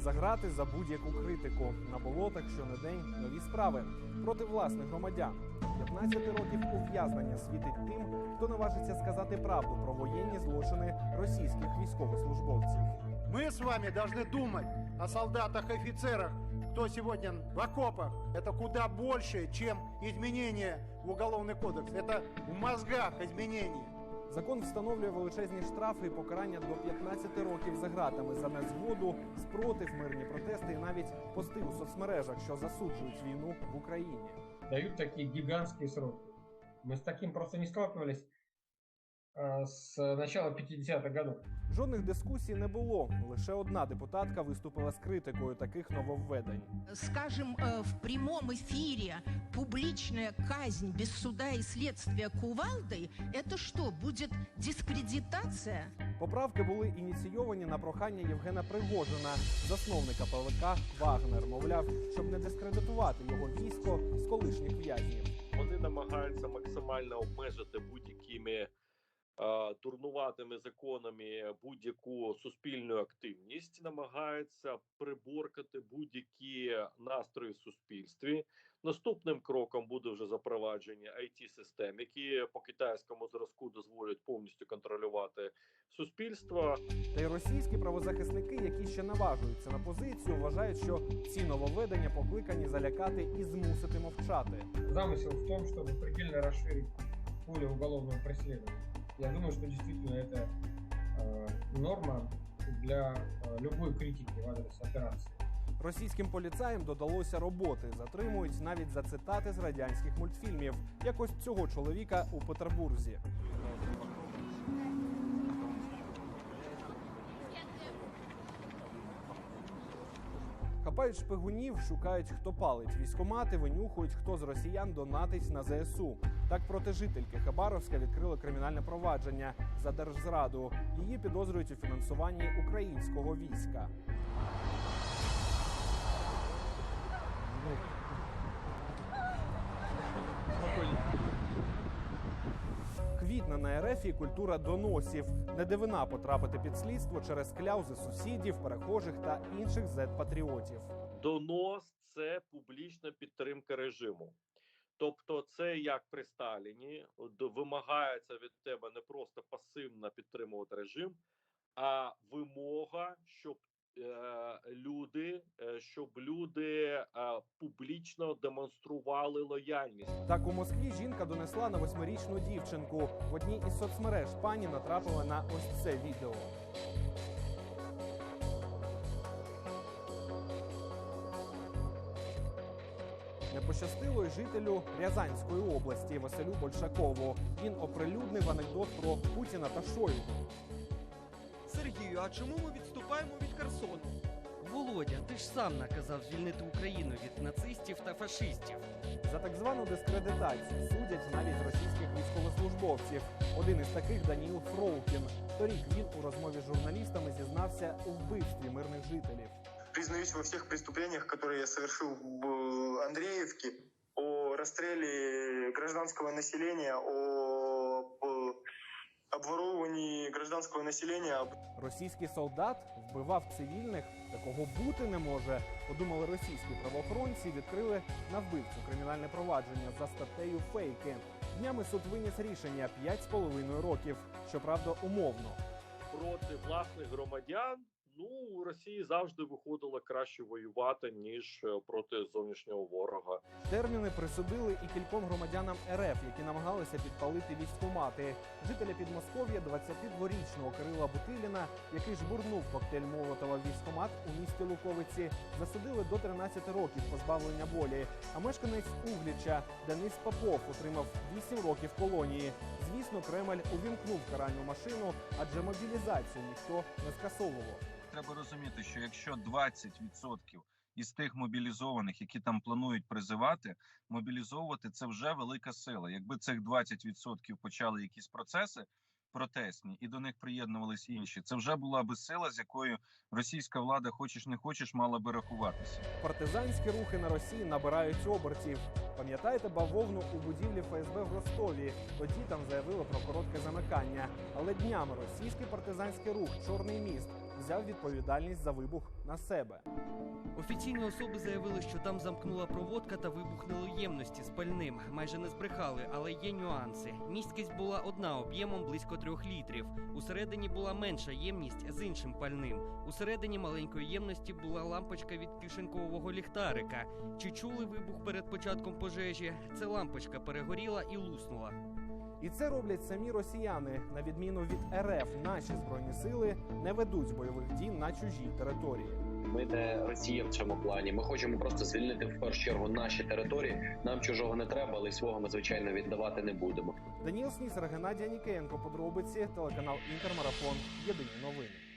заграти за будь-яку критику на болотах щонедень нові справи проти власних громадян. 15 років ув'язнення світить тим, хто наважиться сказати правду про воєнні злочини російських військовослужбовців. Мы с вами должны думать о солдатах и офицерах, кто сегодня в окопах. Это куда больше, чем изменения в Уголовный кодекс. Это в мозгах изменения. Закон встановлює величезні штрафи і покарання до 15 років за ґратами за незгоду, спротив, мирні протести і навіть пости у соцмережах, що засуджують війну в Україні. Дають такі гігантські сроки. Ми з таким просто не сталкивались а, с начала 50-х годов. Жодних дискусій не було. Лише одна депутатка виступила з критикою таких нововведень. скажем, э, в прямом эфире публичная казнь без суда и следствия кувалдой, это что, будет дискредитация? Поправки були ініційовані на прохання Євгена Пригожина, засновника ПВК Вагнер. Мовляв, щоб не дискредитувати його військо з колишніх в'язнів. вони намагаються максимально обмежити будь-якими дурнуватими законами будь-яку суспільну активність, намагаються приборкати будь-які настрої в суспільстві. Наступним кроком буде вже запровадження it систем які по китайському зразку дозволять повністю контролювати суспільство. Та й російські правозахисники, які ще наважуються на позицію, вважають, що ці нововведення покликані залякати і змусити мовчати. Замысел в том, чтобы предельно расширить поле уголовного преследования. Я думаю, что действительно это э, норма для э, любой критики в адрес операции. Російським поліцаєм додалося роботи. Затримують навіть за цитати з радянських мультфільмів. Як ось цього чоловіка у Петербурзі. Хапають шпигунів, шукають, хто палить військомати, винюхують, хто з росіян донатить на ЗСУ. Так проти жительки Хабаровська відкрили кримінальне провадження за держзраду. Її підозрюють у фінансуванні українського війська. Квітне на РФ і культура доносів. Не дивина потрапити під слідство через кляузи сусідів, перехожих та інших зет-патріотів. Донос це публічна підтримка режиму. Тобто, це як при Сталіні вимагається від тебе не просто пасивно підтримувати режим, а вимога, щоб е, люди, е, щоб люди е, публічно демонстрували лояльність. Так у Москві жінка донесла на восьмирічну дівчинку. В одній із соцмереж пані натрапила на ось це відео. Пощастило й жителю Рязанської області Василю Большакову. Він оприлюднив анекдот про Путіна та Шойгу. Сергію, а чому ми відступаємо від Херсону? Володя, ти ж сам наказав звільнити Україну від нацистів та фашистів. За так звану дискредитацію судять навіть російських військовослужбовців. Один із таких Даніл Фроукін. Торік він у розмові з журналістами зізнався у вбивстві мирних жителів. признаюсь во всех преступлениях, которые я совершил в Андреевке, о расстреле гражданского населения, о об обворовывании гражданского населения, Російський солдат вбивав цивільних, такого бути не може. Подумали російські правоохоронці, відкрили на вбивцю кримінальне провадження за статтею фейки. Днями суд виніс рішення 5,5 років. Щоправда, умовно. проти власних громадян. Ну у Росії завжди виходило краще воювати ніж е, проти зовнішнього ворога. Терміни присудили і кільком громадянам РФ, які намагалися підпалити військкомати. Жителя Підмосков'я 22-річного Кирила Бутиліна, який жбурнув коктейль Молотова в військкомат у місті Луковиці, засудили до 13 років позбавлення волі. А мешканець Угліча Денис Попов отримав 8 років колонії. Звісно, Кремль увімкнув каральну машину, адже мобілізацію ніхто не скасовував. треба розуміти, що якщо 20% із тих мобілізованих, які там планують призивати, мобілізовувати це вже велика сила. Якби цих 20% почали якісь процеси протестні і до них приєднувались інші, це вже була би сила, з якою російська влада, хочеш не хочеш, мала би рахуватися. Партизанські рухи на Росії набирають обертів. Пам'ятаєте бавовну у будівлі ФСБ в Ростові? Тоді там заявили про коротке замикання. Але днями російський партизанський рух Чорний міст взяв відповідальність за вибух на себе. Офіційні особи заявили, що там замкнула проводка та вибухнули ємності з пальним. Майже не збрехали, але є нюанси. Місткість була одна об'ємом близько трьох літрів. Усередині була менша ємність з іншим пальним. Усередині маленької ємності була лампочка від кишенькового ліхтарика. Чи чули вибух перед початком пожежі? Це лампочка перегоріла і луснула. І це роблять самі росіяни. На відміну від РФ, наші збройні сили не ведуть бойових дій на чужій території. Ми не Росія в цьому плані. Ми хочемо просто звільнити в першу чергу наші території. Нам чужого не треба, але й свого ми звичайно віддавати не будемо. Даніл Снісер, Геннадія Нікеєнко, подробиці, телеканал Інтермарафон. Єдині новини.